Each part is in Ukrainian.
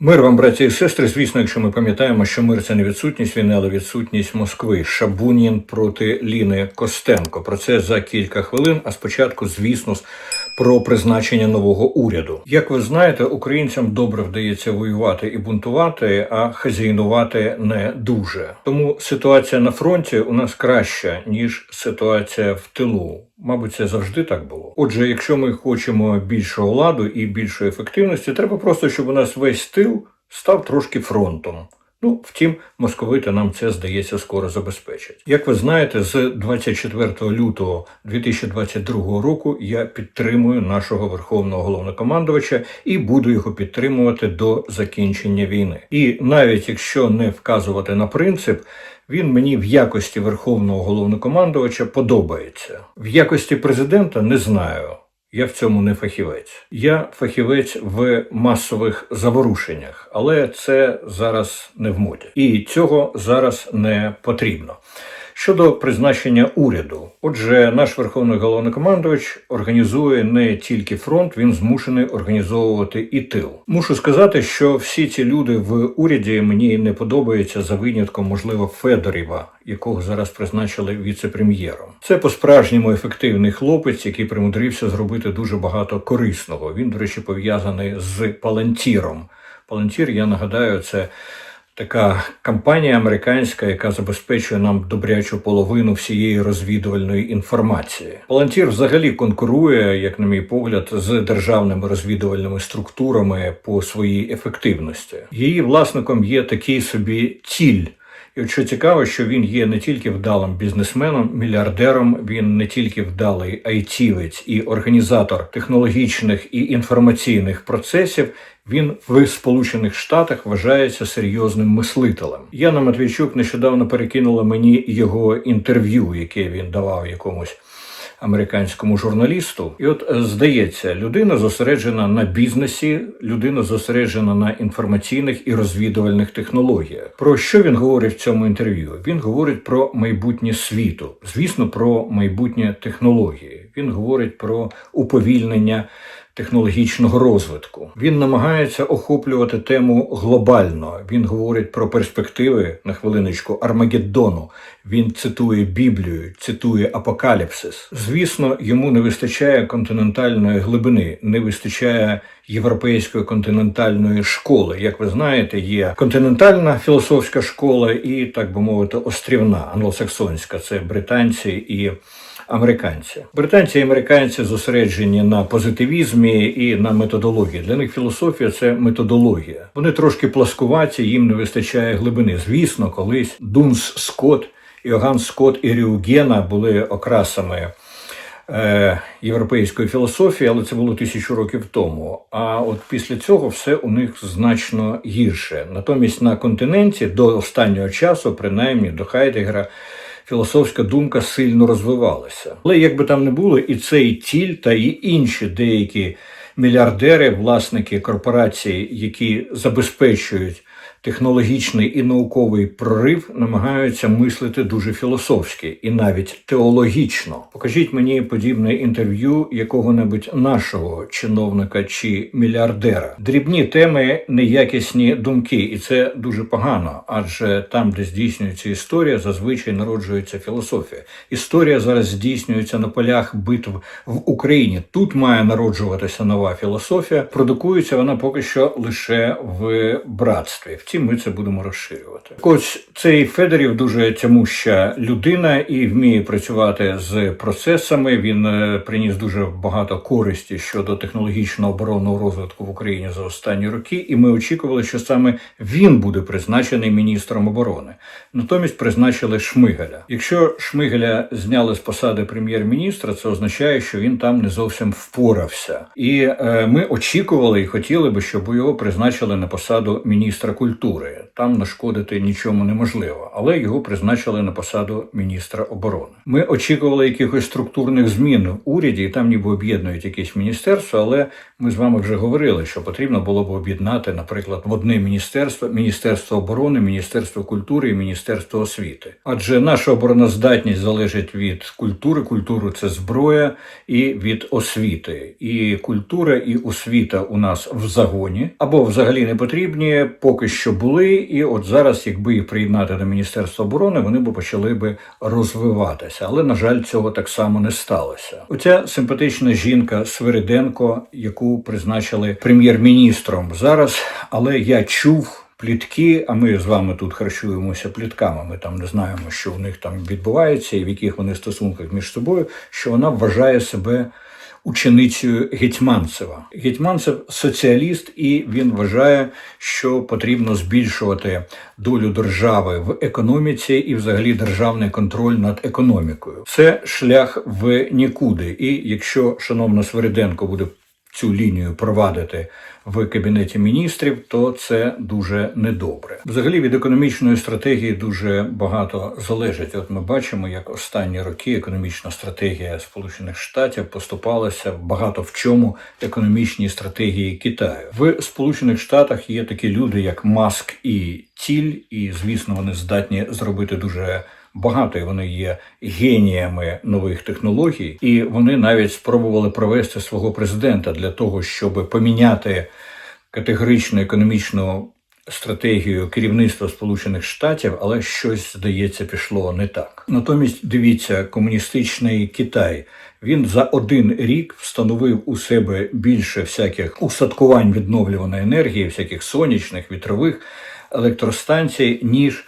Мир вам, браті і сестри. Звісно, якщо ми пам'ятаємо, що мир це не відсутність війни, але відсутність Москви. Шабунін проти Ліни Костенко. Про це за кілька хвилин. А спочатку, звісно, про призначення нового уряду. Як ви знаєте, українцям добре вдається воювати і бунтувати, а хазяйнувати не дуже. Тому ситуація на фронті у нас краща ніж ситуація в тилу. Мабуть, це завжди так було. Отже, якщо ми хочемо більшого ладу і більшої ефективності, треба просто, щоб у нас весь тил став трошки фронтом. Ну, втім, московити нам це здається скоро забезпечать. Як ви знаєте, з 24 лютого 2022 року я підтримую нашого верховного головнокомандувача і буду його підтримувати до закінчення війни. І навіть якщо не вказувати на принцип, він мені в якості верховного головнокомандувача подобається. В якості президента не знаю. Я в цьому не фахівець. Я фахівець в масових заворушеннях, але це зараз не в моді. І цього зараз не потрібно. Щодо призначення уряду, отже, наш верховний головнокомандувач організує не тільки фронт, він змушений організовувати і тил. Мушу сказати, що всі ці люди в уряді мені не подобаються за винятком, можливо, Федорєва, якого зараз призначили віце-прем'єром. Це по-справжньому ефективний хлопець, який примудрився зробити дуже багато корисного. Він, до речі, пов'язаний з Палантіром. Палантір, я нагадаю, це така компанія американська, яка забезпечує нам добрячу половину всієї розвідувальної інформації. Палантір взагалі конкурує, як на мій погляд, з державними розвідувальними структурами по своїй ефективності. Її власником є такий собі ціль. І що цікаво, що він є не тільки вдалим бізнесменом, мільярдером, він не тільки вдалий айтівець і організатор технологічних і інформаційних процесів. Він в Сполучених Штатах вважається серйозним мислителем. Яна Матвійчук нещодавно перекинула мені його інтерв'ю, яке він давав якомусь американському журналісту. І от е, здається, людина зосереджена на бізнесі, людина зосереджена на інформаційних і розвідувальних технологіях. Про що він говорить в цьому інтерв'ю? Він говорить про майбутнє світу, звісно, про майбутнє технології. Він говорить про уповільнення. Технологічного розвитку він намагається охоплювати тему глобально. Він говорить про перспективи на хвилиночку Армагеддону. Він цитує Біблію, цитує Апокаліпсис. Звісно, йому не вистачає континентальної глибини, не вистачає європейської континентальної школи. Як ви знаєте, є континентальна філософська школа і, так би мовити, острівна англосаксонська це британці і американці. Британці і американці зосереджені на позитивізмі і на методології. Для них філософія це методологія. Вони трошки пласкуваті, їм не вистачає глибини. Звісно, колись Дунс Скотт, Йоган Скотт і Рюгена були окрасами. е, Європейської філософії, але це було тисячу років тому. А от після цього все у них значно гірше. Натомість на континенті до останнього часу, принаймні до Хайдегера, філософська думка сильно розвивалася. Але як би там не було, і цей тіль та і інші деякі мільярдери, власники корпорацій, які забезпечують технологічний і науковий прорив, намагаються мислити дуже філософськи і навіть теологічно. Покажіть мені подібне інтерв'ю якого-небудь нашого чиновника чи мільярдера. Дрібні теми, неякісні думки, і це дуже погано, адже там, де здійснюється історія, зазвичай народжується філософія. Історія зараз здійснюється на полях битв в Україні. Тут має народжуватися нова філософія. Продукується вона поки що лише в братстві. Втім, ми це будемо розширювати. Ось цей Федорів дуже тямуща людина і вміє працювати з процесами. Він е, приніс дуже багато користі щодо технологічного оборонного розвитку в Україні за останні роки. І ми очікували, що саме він буде призначений міністром оборони. Натомість призначили Шмигаля. Якщо Шмигаля зняли з посади прем'єр-міністра, це означає, що він там не зовсім впорався. І е, ми очікували і хотіли би, щоб його призначили на посаду міністра культури культуры. Там нашкодити нічому неможливо, але його призначили на посаду міністра оборони. Ми очікували якихось структурних змін в уряді, і там ніби об'єднують якесь міністерство, але ми з вами вже говорили, що потрібно було б об'єднати, наприклад, в одне міністерство міністерство оборони, міністерство культури і міністерство освіти. Адже наша обороноздатність залежить від культури. Культура це зброя і від освіти. І культура і освіта у нас в загоні або взагалі не потрібні, поки що були. І от зараз, якби їх приєднати до Міністерства оборони, вони б почали би розвиватися. Але на жаль, цього так само не сталося. Оця симпатична жінка Свириденко, яку призначили прем'єр-міністром зараз, але я чув. Плітки, а ми з вами тут харчуємося плітками. Ми там не знаємо, що у них там відбувається і в яких вони стосунках між собою. Що вона вважає себе ученицею Гетьманцева. Гетьманцев соціаліст, і він вважає, що потрібно збільшувати долю держави в економіці і, взагалі, державний контроль над економікою. Це шлях в нікуди. І якщо шановна Свириденко буде цю лінію провадити в кабінеті міністрів, то це дуже недобре. Взагалі від економічної стратегії дуже багато залежить. От ми бачимо, як останні роки економічна стратегія Сполучених Штатів поступалася багато в чому економічній стратегії Китаю. В Сполучених Штатах є такі люди, як Маск і Тіль, і звісно, вони здатні зробити дуже багато вони є геніями нових технологій, і вони навіть спробували провести свого президента для того, щоб поміняти категоричну економічну стратегію керівництва Сполучених Штатів, але щось здається пішло не так. Натомість дивіться, комуністичний Китай. Він за один рік встановив у себе більше всяких усадкувань відновлюваної енергії, всяких сонячних, вітрових електростанцій, ніж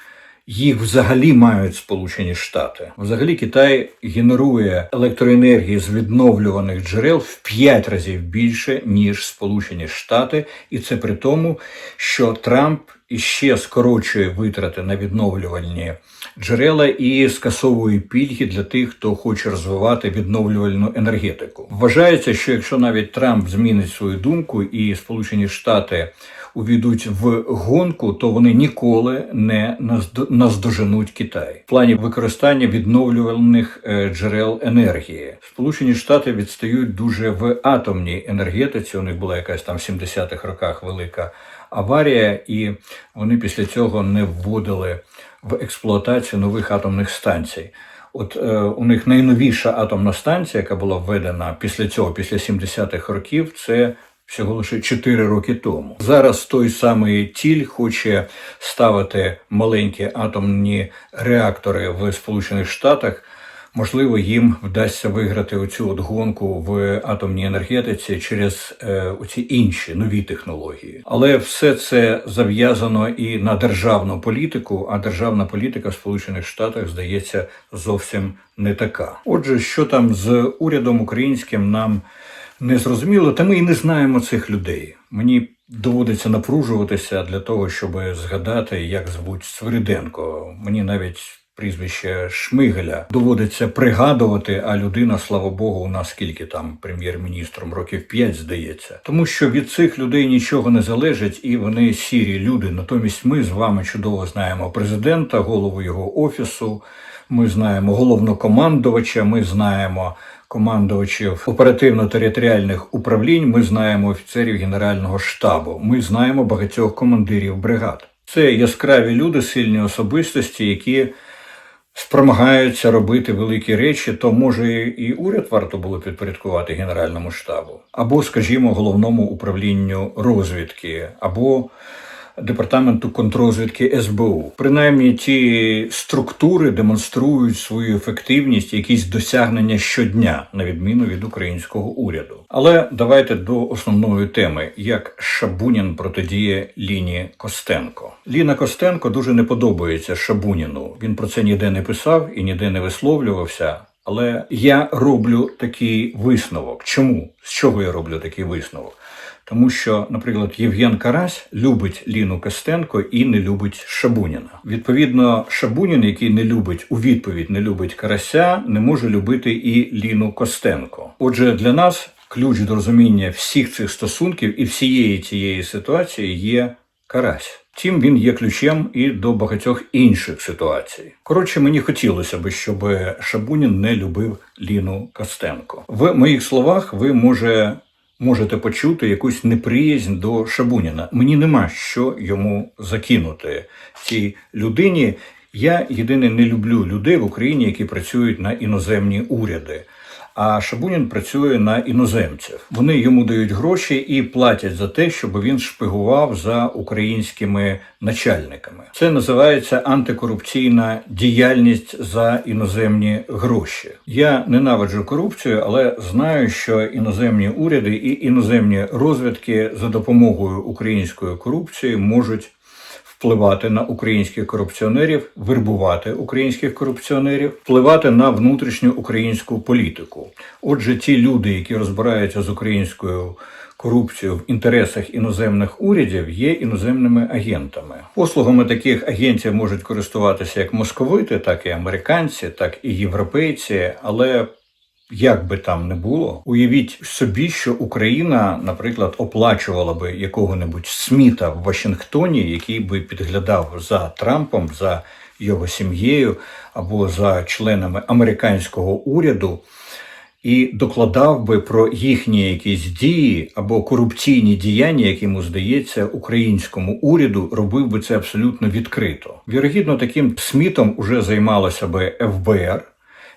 їх взагалі мають Сполучені Штати. Взагалі Китай генерує електроенергії з відновлюваних джерел в 5 разів більше ніж Сполучені Штати, і це при тому, що Трамп іще скорочує витрати на відновлювальні джерела і скасовує пільги для тих, хто хоче розвивати відновлювальну енергетику. Вважається, що якщо навіть Трамп змінить свою думку і Сполучені Штати увійдуть в гонку, то вони ніколи не наздоженуть Китай в плані використання відновлювальних е, джерел енергії. Сполучені Штати відстають дуже в атомній енергетиці. У них була якась там в 70-х роках велика аварія, і вони після цього не вводили в експлуатацію нових атомних станцій. От е, у них найновіша атомна станція, яка була введена після цього, після 70-х років, це всього лише 4 роки тому. Зараз той самий тіль хоче ставити маленькі атомні реактори в Сполучених Штатах. Можливо, їм вдасться виграти оцю от гонку в атомній енергетиці через е, оці інші нові технології. Але все це зав'язано і на державну політику. А державна політика в Сполучених Штатах здається зовсім не така. Отже, що там з урядом українським нам не зрозуміло, та ми і не знаємо цих людей. Мені доводиться напружуватися для того, щоб згадати, як звуть Свириденко. Мені навіть прізвище Шмигеля доводиться пригадувати, а людина, слава Богу, у нас скільки там прем'єр-міністром, років п'ять здається. Тому що від цих людей нічого не залежить, і вони сірі люди. Натомість ми з вами чудово знаємо президента, голову його офісу. Ми знаємо головнокомандувача, ми знаємо командувачів оперативно-територіальних управлінь. Ми знаємо офіцерів Генерального штабу. Ми знаємо багатьох командирів бригад. Це яскраві люди, сильні особистості, які спромагаються робити великі речі, то може і уряд варто було підпорядкувати Генеральному штабу, або, скажімо, головному управлінню розвідки, або департаменту контрозвідки СБУ. Принаймні, ті структури демонструють свою ефективність, якісь досягнення щодня, на відміну від українського уряду. Але давайте до основної теми, як Шабунін протидіє Ліні Костенко. Ліна Костенко дуже не подобається Шабуніну. Він про це ніде не писав і ніде не висловлювався. Але я роблю такий висновок. Чому? З чого я роблю такий висновок? Тому що, наприклад, Євген Карась любить Ліну Костенко і не любить Шабуніна. Відповідно, Шабунін, який не любить у відповідь, не любить Карася, не може любити і Ліну Костенко. Отже, для нас ключ до розуміння всіх цих стосунків і всієї цієї ситуації є Карась. Втім, він є ключем і до багатьох інших ситуацій. Коротше, мені хотілося б, щоб Шабунін не любив Ліну Костенко. В моїх словах ви може можете почути якусь неприязнь до Шабуніна. Мені нема що йому закинути цій людині. Я єдине не люблю людей в Україні, які працюють на іноземні уряди. А Шабунін працює на іноземців. Вони йому дають гроші і платять за те, щоб він шпигував за українськими начальниками. Це називається антикорупційна діяльність за іноземні гроші. Я ненавиджу корупцію, але знаю, що іноземні уряди і іноземні розвідки за допомогою української корупції можуть впливати на українських корупціонерів, вербувати українських корупціонерів, впливати на внутрішню українську політику. Отже, ті люди, які розбираються з українською корупцією в інтересах іноземних урядів, є іноземними агентами. Послугами таких агентів можуть користуватися як московити, так і американці, так і європейці, але як би там не було, уявіть собі, що Україна, наприклад, оплачувала би якого-небудь Сміта в Вашингтоні, який би підглядав за Трампом, за його сім'єю або за членами американського уряду. І докладав би про їхні якісь дії або корупційні діяння, які йому здається, українському уряду робив би це абсолютно відкрито. Вірогідно, таким смітом уже займалося би ФБР.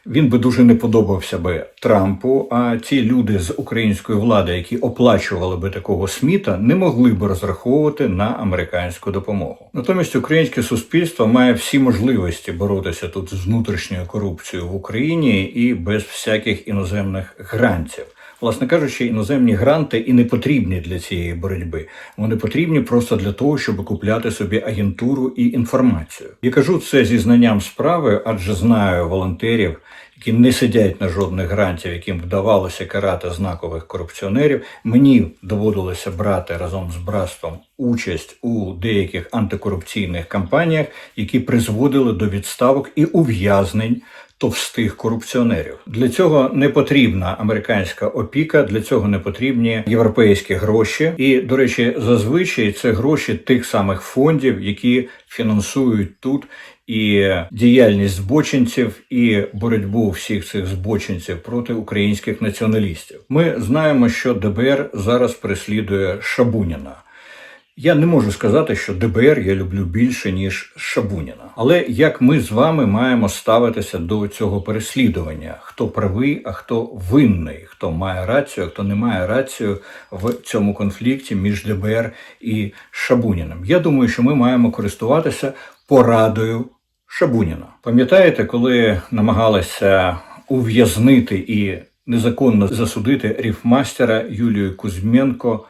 Він би дуже не подобався би Трампу. А ці люди з української влади, які оплачували би такого сміта, не могли б розраховувати на американську допомогу. Натомість українське суспільство має всі можливості боротися тут з внутрішньою корупцією в Україні і без всяких іноземних грантів. Власне кажучи, іноземні гранти і не потрібні для цієї боротьби. Вони потрібні просто для того, щоб купляти собі агентуру і інформацію. Я кажу це зі знанням справи, адже знаю волонтерів, які не сидять на жодних грантів, яким вдавалося карати знакових корупціонерів. Мені доводилося брати разом з братством участь у деяких антикорупційних кампаніях, які призводили до відставок і ув'язнень товстих корупціонерів. Для цього не потрібна американська опіка, для цього не потрібні європейські гроші. І, до речі, зазвичай це гроші тих самих фондів, які фінансують тут. І діяльність збочинців, і боротьбу всіх цих збочинців проти українських націоналістів. Ми знаємо, що ДБР зараз переслідує Шабуніна. Я не можу сказати, що ДБР я люблю більше ніж Шабуніна. Але як ми з вами маємо ставитися до цього переслідування? Хто правий, а хто винний, хто має рацію, а хто не має рацію в цьому конфлікті між ДБР і Шабуніним? Я думаю, що ми маємо користуватися порадою Шабуніна. Пам'ятаєте, коли намагалися ув'язнити і незаконно засудити ріфмастера Юлію Кузьменко?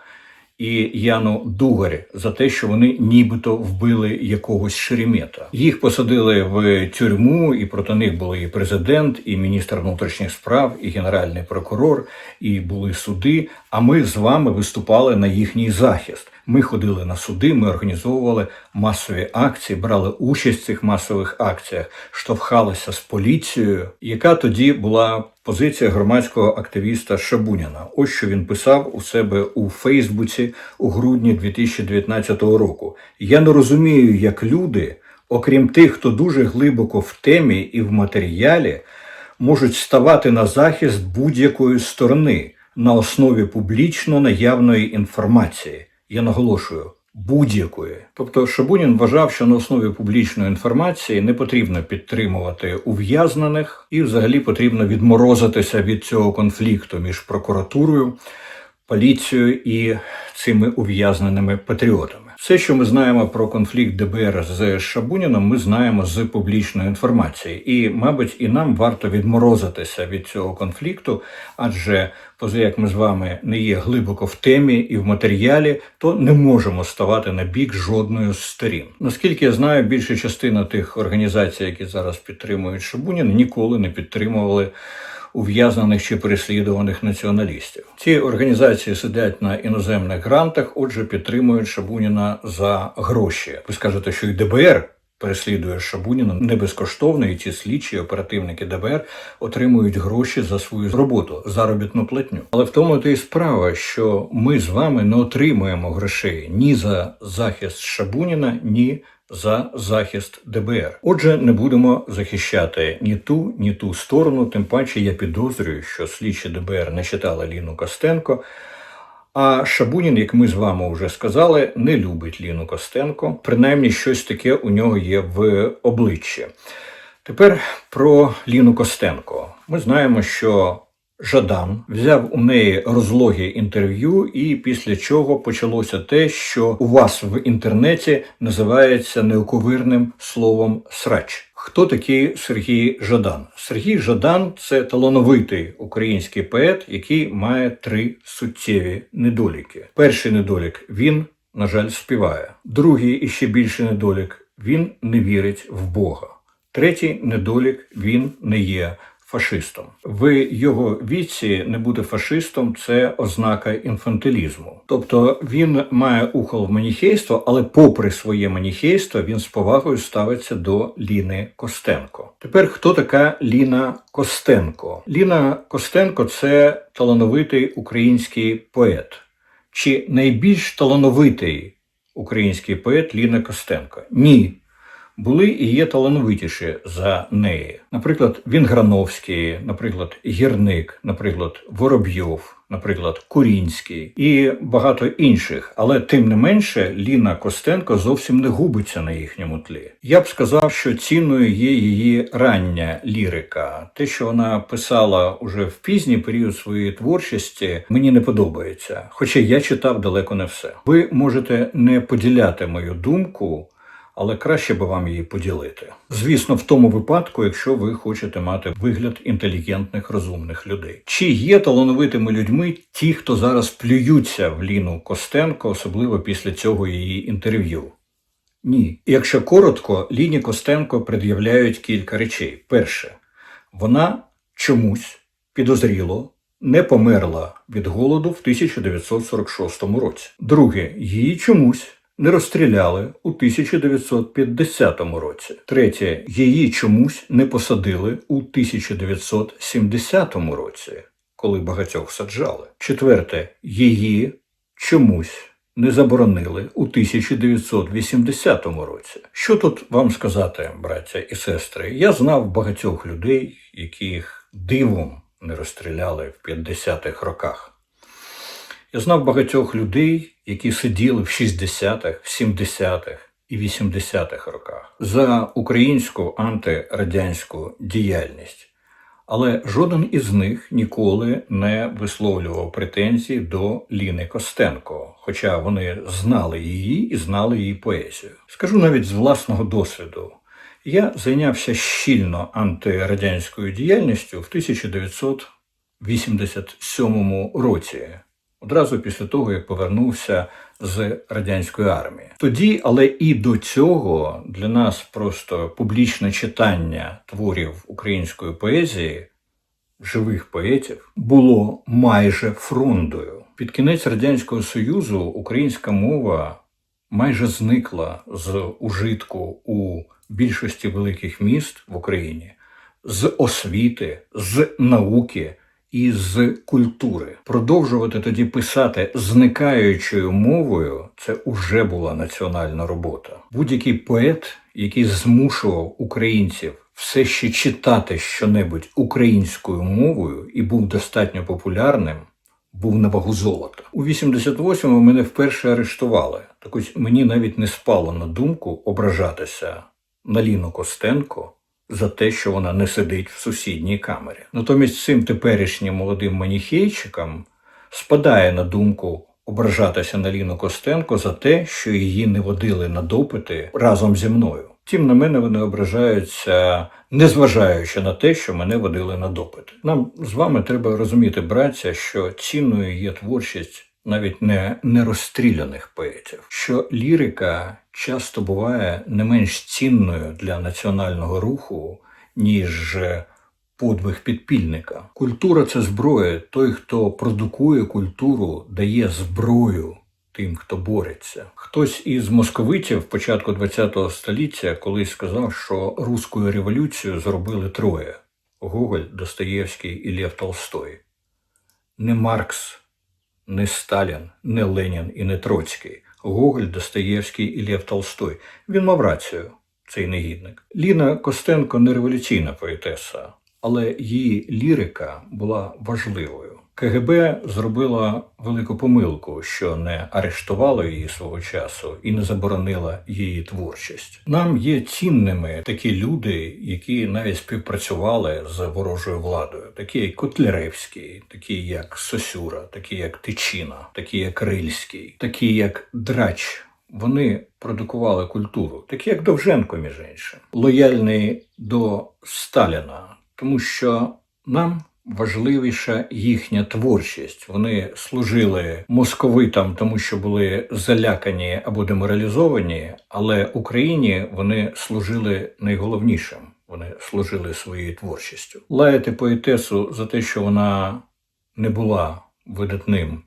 І Яну Дугарі за те, що вони нібито вбили якогось шеремета. Їх посадили в тюрму, і проти них були і президент, і міністр внутрішніх справ, і генеральний прокурор, і були суди. А ми з вами виступали на їхній захист. Ми ходили на суди, ми організовували масові акції, брали участь в цих масових акціях, штовхалися з поліцією, яка тоді була позиція громадського активіста Шабуняна. Ось що він писав у себе у Фейсбуці у грудні 2019 року. Я не розумію, як люди, окрім тих, хто дуже глибоко в темі і в матеріалі, можуть ставати на захист будь-якої сторони на основі публічно наявної інформації. Я наголошую. Будь-якої, тобто Шабунін вважав, що на основі публічної інформації не потрібно підтримувати ув'язнених, і взагалі потрібно відморозитися від цього конфлікту між прокуратурою, поліцією і цими ув'язненими патріотами. Все, що ми знаємо про конфлікт ДБР з Шабуніном, ми знаємо з публічної інформації, і, мабуть, і нам варто відморозитися від цього конфлікту, адже поза як ми з вами не є глибоко в темі і в матеріалі, то не можемо ставати на бік жодної з сторін. Наскільки я знаю, більша частина тих організацій, які зараз підтримують Шабунін, ніколи не підтримували ув'язнених чи переслідуваних націоналістів. Ці організації сидять на іноземних грантах, отже, підтримують Шабуніна за гроші. Ви скажете, що і ДБР. Переслідує Шабуніна не безкоштовно, і ці слідчі оперативники ДБР отримують гроші за свою роботу, заробітну платню. Але в тому то і справа, що ми з вами не отримуємо грошей ні за захист Шабуніна, ні за захист ДБР. Отже, не будемо захищати ні ту, ні ту сторону. Тим паче я підозрюю, що слідчі ДБР не читали Ліну Костенко. А Шабунін, як ми з вами вже сказали, не любить Ліну Костенко. Принаймні, щось таке у нього є в обличчі. Тепер про Ліну Костенко. Ми знаємо, що Жадан взяв у неї розлоге інтерв'ю, і після чого почалося те, що у вас в інтернеті називається неоковирним словом срач. Хто такий Сергій Жадан? Сергій Жадан це талановитий український поет, який має три суттєві недоліки. Перший недолік він, на жаль, співає. Другий і ще більший недолік він не вірить в Бога. Третій недолік він не є фашистом. В його віці не бути фашистом це ознака інфантилізму. Тобто він має ухол в маніхейство, але попри своє маніхейство він з повагою ставиться до Ліни Костенко. Тепер хто така Ліна Костенко? Ліна Костенко це талановитий український поет. Чи найбільш талановитий український поет Ліна Костенко? Ні були і є талановитіші за неї. Наприклад, Вінграновський, наприклад, Гірник, наприклад, Воробйов, наприклад, Курінський і багато інших. Але тим не менше Ліна Костенко зовсім не губиться на їхньому тлі. Я б сказав, що цінною є її рання лірика. Те, що вона писала уже в пізній період своєї творчості, мені не подобається. Хоча я читав далеко не все. Ви можете не поділяти мою думку але краще би вам її поділити. Звісно, в тому випадку, якщо ви хочете мати вигляд інтелігентних, розумних людей. Чи є талановитими людьми ті, хто зараз плюються в Ліну Костенко, особливо після цього її інтерв'ю? Ні. Якщо коротко, Ліні Костенко пред'являють кілька речей. Перше, вона чомусь підозріло не померла від голоду в 1946 році. Друге, її чомусь не розстріляли у 1950 році. Третє, її чомусь не посадили у 1970 році, коли багатьох саджали. Четверте, її чомусь. Не заборонили у 1980 році. Що тут вам сказати, браття і сестри? Я знав багатьох людей, яких дивом не розстріляли в 50-х роках. Я знав багатьох людей, які сиділи в 60-х, 70-х і 80-х роках за українську антирадянську діяльність. Але жоден із них ніколи не висловлював претензій до Ліни Костенко, хоча вони знали її і знали її поезію. Скажу навіть з власного досвіду. Я зайнявся щільно антирадянською діяльністю в 1987 році одразу після того, як повернувся з радянської армії. Тоді, але і до цього для нас просто публічне читання творів української поезії. Живих поетів було майже фрондою. Під кінець радянського союзу українська мова майже зникла з ужитку у більшості великих міст в Україні з освіти, з науки, із культури. Продовжувати тоді писати зникаючою мовою це уже була національна робота. Будь-який поет, який змушував українців все ще читати щонебудь українською мовою і був достатньо популярним. Був на вагу золота. У 88-му мене вперше арештували. Так ось мені навіть не спало на думку ображатися на Ліну Костенко за те, що вона не сидить в сусідній камері. Натомість цим теперішнім молодим маніхейчикам спадає на думку ображатися на Ліну Костенко за те, що її не водили на допити разом зі мною. Тим на мене вони ображаються, незважаючи на те, що мене водили на допити. Нам з вами треба розуміти, браття, що цінною є творчість навіть не нерозстріляних поетів, що лірика часто буває не менш цінною для національного руху, ніж подвиг підпільника. Культура це зброя. Той, хто продукує культуру, дає зброю. Тим, хто бореться, хтось із московитів початку ХХ століття колись сказав, що руську революцію зробили троє: Гоголь, Достоєвський і Лев Толстой. Не Маркс не Сталін, не Ленін і не Троцький, Гоголь, Достоєвський і Лев Толстой. Він мав рацію, цей негідник. Ліна Костенко не революційна поетеса, але її лірика була важливою. КГБ зробила велику помилку, що не арештувало її свого часу і не заборонила її творчість. Нам є цінними такі люди, які навіть співпрацювали з ворожою владою, такі як Котляревський, такі як Сосюра, такі як Тичина, такі як Рильський, такі як Драч. Вони продукували культуру, такі як Довженко, між іншим, лояльний до Сталіна, тому що нам важливіша їхня творчість. Вони служили московитам, тому що були залякані або деморалізовані, але Україні вони служили найголовнішим. Вони служили своєю творчістю. Лаяти поетесу за те, що вона не була видатним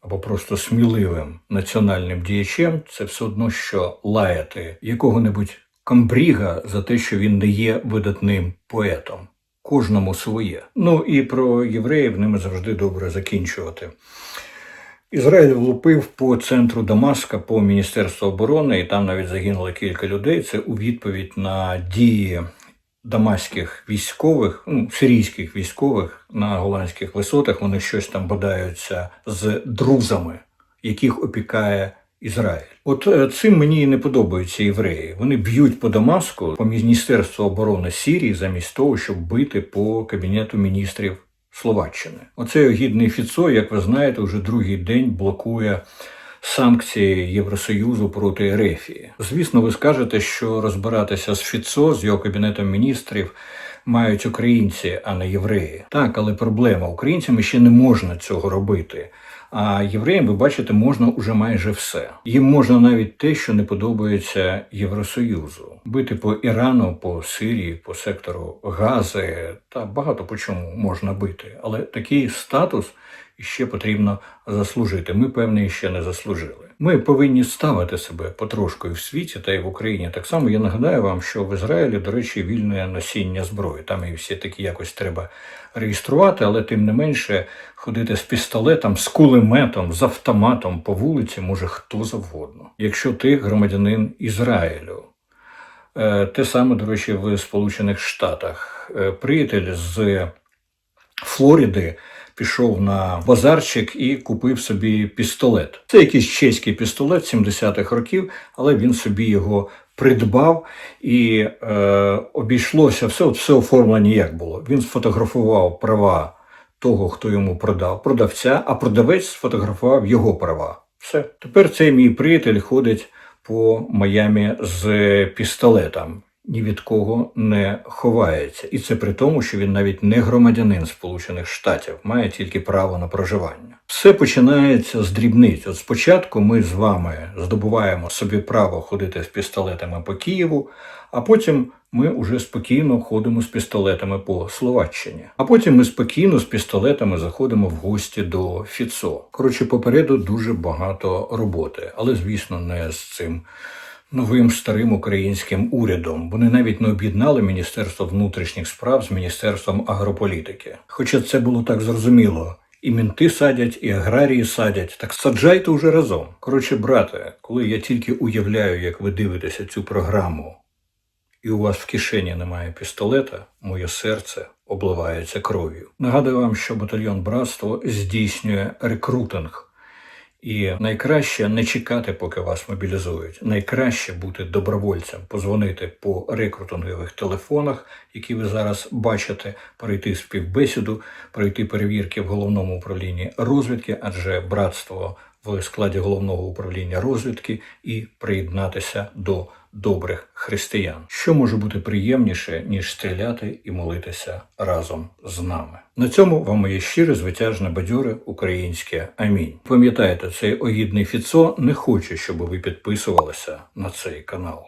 або просто сміливим національним діячем, це все одно, що лаяти якого-небудь комбріга за те, що він не є видатним поетом. Кожному своє. Ну і про євреїв ними завжди добре закінчувати. Ізраїль влупив по центру Дамаска, по Міністерству оборони, і там навіть загинуло кілька людей. Це у відповідь на дії дамаських військових, ну, сирійських військових на голландських висотах. Вони щось там бодаються з друзами, яких опікає Ізраїль. От е, цим мені і не подобаються євреї. Вони б'ють по Дамаску, по Міністерству оборони Сирії, замість того, щоб бити по кабінету міністрів Словаччини. Оцей огідний Фіцо, як ви знаєте, вже другий день блокує. Санкції Євросоюзу проти Ерефії. Звісно, ви скажете, що розбиратися з Фіцо, з його кабінетом міністрів мають українці, а не євреї. Так, але проблема українцям ще не можна цього робити. А євреям, ви бачите, можна уже майже все. Їм можна навіть те, що не подобається Євросоюзу, бити по Ірану, по Сирії, по сектору Гази та багато по чому можна бити. Але такий статус ще потрібно заслужити. Ми певний ще не заслужили. Ми повинні ставити себе потрошку і в світі та й в Україні. Так само я нагадаю вам, що в Ізраїлі, до речі, вільне носіння зброї. Там і всі такі якось треба реєструвати, але тим не менше ходити з пістолетом, з кулеметом, з автоматом по вулиці може хто завгодно. Якщо ти громадянин Ізраїлю. Е, Те саме, до речі, в Сполучених Штатах. Е, Приятель з Флориди пішов на базарчик і купив собі пістолет. Це якийсь чеський пістолет 70-х років, але він собі його придбав і е, обійшлося все, все оформлення як було. Він сфотографував права того, хто йому продав, продавця, а продавець сфотографував його права. Все. Тепер цей мій приятель ходить по Майамі з пістолетом ні від кого не ховається, і це при тому, що він навіть не громадянин Сполучених Штатів, має тільки право на проживання. Все починається з дрібниць. От спочатку ми з вами здобуваємо собі право ходити з пістолетами по Києву, а потім ми уже спокійно ходимо з пістолетами по Словаччині. А потім ми спокійно з пістолетами заходимо в гості до Фіцо. Коротше, попереду дуже багато роботи, але звісно, не з цим новим старим українським урядом. Вони навіть не об'єднали Міністерство внутрішніх справ з Міністерством агрополітики. Хоча це було так зрозуміло. І мінти садять, і аграрії садять. Так саджайте уже разом. Коротше, брате, коли я тільки уявляю, як ви дивитеся цю програму, і у вас в кишені немає пістолета, моє серце обливається кров'ю. Нагадую вам, що батальйон братство здійснює рекрутинг. І найкраще не чекати, поки вас мобілізують. Найкраще бути добровольцем, позвонити по рекрутингових телефонах, які ви зараз бачите, перейти співбесіду, пройти перевірки в головному управлінні розвідки, адже братство в складі головного управління розвідки і приєднатися до добрих християн. Що може бути приємніше, ніж стріляти і молитися разом з нами? На цьому вам моє щире, звитяжне, бадьоре українське амінь. Пам'ятайте, цей огідний Фіцо не хоче, щоб ви підписувалися на цей канал.